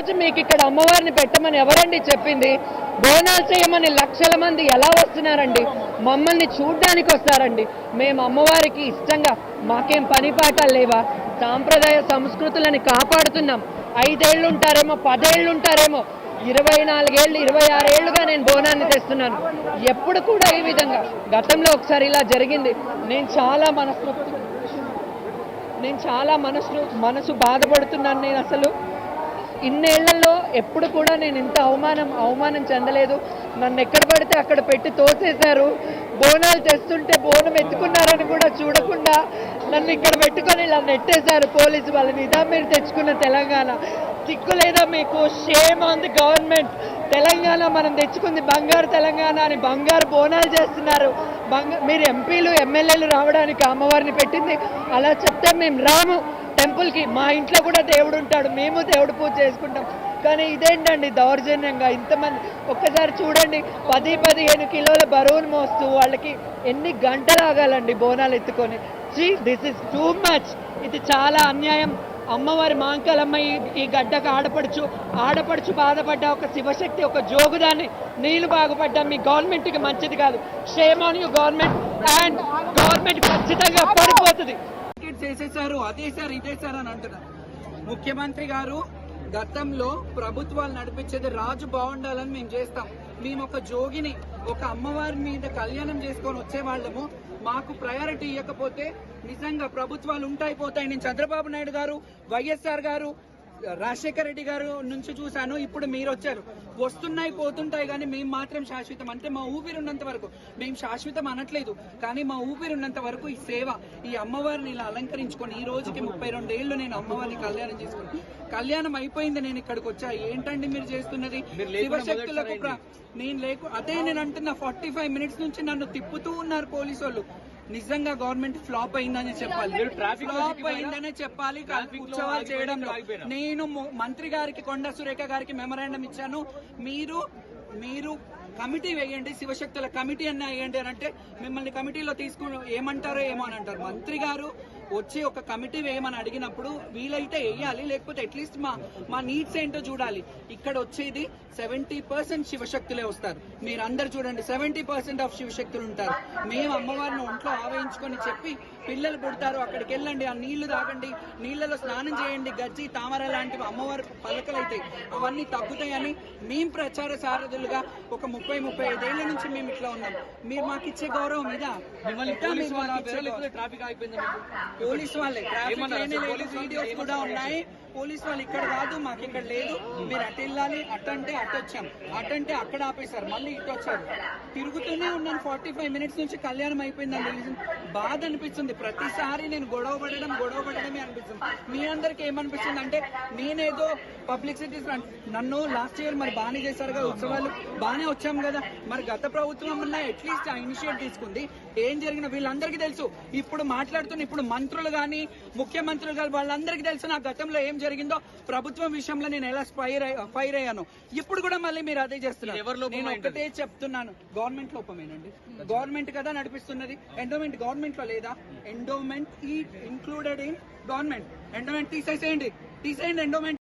రోజు మీకు ఇక్కడ అమ్మవారిని పెట్టమని ఎవరండి చెప్పింది? బోనాలు చేయమని లక్షల మంది ఎలా వస్తున్నారండి? మమ్మల్ని చూడ్డానికి వస్తారండి. మేము అమ్మవారికి ఇష్టంగా మాకేం పని పాఠాలు లేవా? సాంప్రదాయ సంస్కృతులని కాపాడుతున్నాం. ఐదేళ్ళు ఉంటారేమో పదేళ్ళు ఉంటారేమో ఇరవై నాలుగేళ్ళు ఇరవై ఆరేళ్ళుగా నేను బోనాన్ని తెస్తున్నాను. ఎప్పుడు కూడా ఈ విధంగా. గతంలో ఒకసారి ఇలా జరిగింది. నేను చాలా మనసు నేను చాలా మనసు మనసు బాధపడుతున్నాను నేను అసలు. ఇన్నేళ్ళలో ఎప్పుడు కూడా నేను ఇంత అవమానం అవమానం చెందలేదు. నన్ను ఎక్కడ పడితే అక్కడ పెట్టి తోసేశారు. బోనాలు తెస్తుంటే బోనం ఎత్తుకున్నారని కూడా చూడకుండా నన్ను ఇక్కడ పెట్టుకొని ఇలా నెట్టేశారు పోలీసు వాళ్ళని. ఇదా మీరు తెచ్చుకున్న తెలంగాణ. సిక్కు లేదా మీకు? Shame on the government Telangana మనం తెచ్చుకుంది బంగారు తెలంగాణ అని బంగారు బోనాలు చేస్తున్నారు. బంగారు మీరు ఎంపీలు ఎమ్మెల్యేలు రావడానికి అమ్మవారిని పెట్టింది. అలా చెప్తే మేము రాము. టెంపుల్కి మా ఇంట్లో కూడా దేవుడు ఉంటాడు. మేము దేవుడు పూజ చేసుకుంటాం. కానీ ఇదేంటండి దౌర్జన్యంగా ఇంతమంది ఒక్కసారి చూడండి పది పదిహేను కిలోల బరువును మోస్తూ వాళ్ళకి ఎన్ని గంటలు ఆగాలండి బోనాలు ఎత్తుకొని. జీ దిస్ ఇస్ టూ మచ్ ఇది చాలా అన్యాయం. అమ్మవారి మాంకలమ్మ ఈ ఈ గడ్డకు ఆడపడుచు ఆడపడుచు బాధపడ్డ ఒక శివశక్తి ఒక జోగుదాన్ని నీళ్ళు బాగుపడ్డా మీ గవర్నమెంట్కి మంచిది కాదు. Shame on you government. And government ఖచ్చితంగా ఎస్ఎస్ఆర్ అదే సార్ ఇదే సార్ అని అంటున్నారు ముఖ్యమంత్రి గారు గతంలో ప్రభుత్వాలు నడిపించేది రాజు బాగుండాలని మేము చేస్తాం. మేము ఒక జోగిని ఒక అమ్మవారి మీద కళ్యాణం చేసుకొని వచ్చే వాళ్ళము మాకు ప్రయారిటీ ఇవ్వకపోతే నిజంగా ప్రభుత్వాలు ఉంటాయి పోతాయి నేను చంద్రబాబు నాయుడు గారు వైఎస్ఆర్ గారు రాజశేఖర రెడ్డి గారు నుంచి చూశాను ఇప్పుడు మీరు వచ్చారు. వస్తున్నాయి పోతుంటాయి కానీ మేము మాత్రం శాశ్వతం. అంటే మా ఊపిరి ఉన్నంత వరకు. మేము శాశ్వతం అనట్లేదు కానీ మా ఊపిరి ఉన్నంత వరకు ఈ సేవ ఈ అమ్మవారిని ఇలా అలంకరించుకొని ఈ రోజుకి ముప్పై రెండేళ్ళు నేను అమ్మవారిని కళ్యాణం చేసుకుని కళ్యాణం అయిపోయింది నేను ఇక్కడికి వచ్చా. ఏంటండి మీరు చేస్తున్నది? శివశక్తులకు నేను లేకు అదే నేను అంటున్నా ఫార్టీ ఫైవ్ మినిట్స్ నుంచి నన్ను తిప్పుతూ ఉన్నారు పోలీసు వాళ్ళు నిజంగా గవర్నమెంట్ ఫ్లాప్ అయిందని చెప్పాలి. ఫ్లాప్ అయిందనే చెప్పాలి. ఉత్సవాలు చేయడంలో. నేను మంత్రి గారికి కొండ సురేఖ గారికి మెమరాండం ఇచ్చాను. మీరు మీరు కమిటీ వేయండి శివశక్తుల కమిటీ అన్న వేయండి అని అంటే మిమ్మల్ని కమిటీలో తీసుకుని ఏమంటారో ఏమో అని అంటారు. మంత్రి గారు వచ్చి ఒక కమిటీ వేయమని అడిగినప్పుడు వీలైతే వేయాలి లేకపోతే అట్లీస్ట్ మా మా నీడ్స్ ఏంటో చూడాలి. ఇక్కడ వచ్చేది సెవెంటీ పర్సెంట్ శివశక్తులే వస్తారు. మీరు అందరు చూడండి సెవెంటీ పర్సెంట్ ఆఫ్ శివశక్తులు ఉంటారు. మేము అమ్మవారిని ఒంట్లో ఆవహించుకొని చెప్పి పిల్లలు పుడతారు అక్కడికి వెళ్ళండి ఆ నీళ్ళు తాగండి నీళ్ళలో స్నానం చేయండి గజ్జి తామర లాంటివి అమ్మవారి పలకలైతాయి అవన్నీ తగ్గుతాయని మేము ప్రచార సారథులుగా ఒక ముప్పై ముప్పై ఐదేళ్ళ నుంచి మేము ఇట్లా ఉన్నాం. మీరు మాకు ఇచ్చే గౌరవం. ఇదా. ట్రాఫిక్ అయిపోయింది పోలీస్ వాళ్ళే. ట్రాఫిక్ లేనే లేదు వీడియోస్ కూడా ఉన్నాయి. పోలీస్ వాళ్ళు ఇక్కడ కాదు మాకు ఇక్కడ లేదు. మీరు అటు వెళ్ళాలి అటంటే అటు వచ్చాం. అటంటే అక్కడ ఆపేశారు. మళ్ళీ ఇటు వచ్చారు. తిరుగుతూనే ఉన్నాను. ఫార్టీ ఫైవ్ మినిట్స్ నుంచి కళ్యాణం అయిపోయిందని బాధ అనిపిస్తుంది. ప్రతిసారి నేను గొడవ పడడం గొడవ పడడమే అనిపిస్తుంది. మీ అందరికి ఏమనిపిస్తుంది అంటే నేనేదో పబ్లిసిటీ నన్ను లాస్ట్ ఇయర్ మరి బాగానే చేశారు కదా ఉత్సవాలు. బాగానే వచ్చాం కదా. మరి గత ప్రభుత్వం అన్న అట్లీస్ట్ ఆ ఇనిషియేట్ తీసుకుంది. ఏం జరిగిన వీళ్ళందరికీ తెలుసు. ఇప్పుడు మాట్లాడుతున్న ఇప్పుడు మంత్రులు కానీ ముఖ్యమంత్రులు కానీ వాళ్ళందరికీ తెలుసు నా గతంలో ఏం జరిగిందో ప్రభుత్వం విషయంలో నేను ఎలా ఫైర్ ఫైర్ అయ్యాను. ఇప్పుడు కూడా మళ్ళీ మీరు అదే చేస్తున్నారు. నేను? ఒకటే చెప్తున్నాను. గవర్నమెంట్ లోపమేనండి. గవర్నమెంట్ కదా నడిపిస్తున్నది. ఎండోమెంట్ గవర్నమెంట్లో లేదా? ఎండోమెంట్ ఈ ఇంక్లూడెడ్ ఇన్ గవర్నమెంట్. ఎండోమెంట్ తీసేసేయండి. తీసేయండి ఎండోమెంట్.